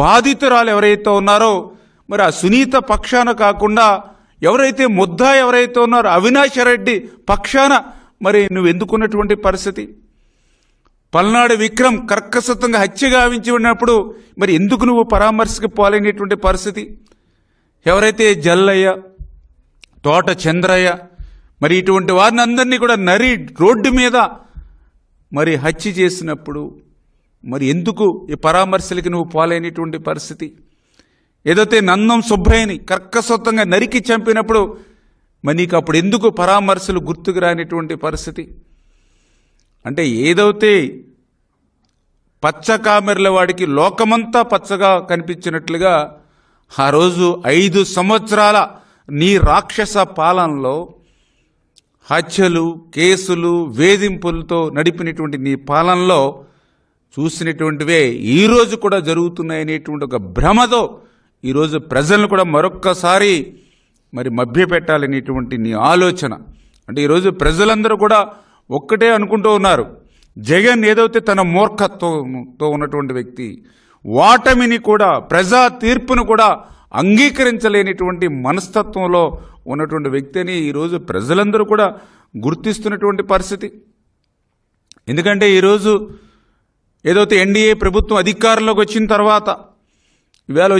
బాధితురాలు ఎవరైతే ఉన్నారో మరి ఆ సునీత పక్షాన కాకుండా ఎవరైతే ముద్దా ఎవరైతే ఉన్నారో అవినాష్ రెడ్డి పక్షాన మరి నువ్వు ఎందుకున్నటువంటి పరిస్థితి? పల్నాడు విక్రమ్ కర్కసత్వంగా హత్య గావించి ఉన్నప్పుడు మరి ఎందుకు నువ్వు పరామర్శకు పోలేనటువంటి పరిస్థితి? ఎవరైతే జల్లయ్య తోట చంద్రయ్య మరి ఇటువంటి వారిని అందరినీ కూడా నరి రోడ్డు మీద మరి హత్య చేసినప్పుడు మరి ఎందుకు ఈ పరామర్శలకి నువ్వు పోలేనిటువంటి పరిస్థితి? ఏదైతే నందం సుబ్బయ్యని కర్కసొత్తంగా నరికి చంపినప్పుడు మరి నీకు అప్పుడు ఎందుకు పరామర్శలు గుర్తుకు రానిటువంటి పరిస్థితి? అంటే ఏదైతే పచ్చ కామెర్ల వాడికి లోకమంతా పచ్చగా కనిపించినట్లుగా ఆ రోజు ఐదు సంవత్సరాల నీ రాక్షస పాలనలో హత్యలు కేసులు వేధింపులతో నడిపినటువంటి నీ పాలనలో చూసినటువంటివే ఈరోజు కూడా జరుగుతున్నాయనేటువంటి ఒక భ్రమతో ఈరోజు ప్రజలను కూడా మరొక్కసారి మరి మభ్యపెట్టాలనేటువంటి నీ ఆలోచన. అంటే ఈరోజు ప్రజలందరూ కూడా ఒక్కటే అనుకుంటూ ఉన్నారు. జగన్ ఏదైతే తన మూర్ఖత్వంతో ఉన్నటువంటి వ్యక్తి వాటమిని కూడా ప్రజా తీర్పును కూడా అంగీకరించలేనిటువంటి మనస్తత్వంలో ఉన్నటువంటి వ్యక్తి అని ఈరోజు ప్రజలందరూ కూడా గుర్తిస్తున్నటువంటి పరిస్థితి. ఎందుకంటే ఈరోజు ఏదైతే ఎన్డీఏ ప్రభుత్వం అధికారంలోకి వచ్చిన తర్వాత ఇవాళ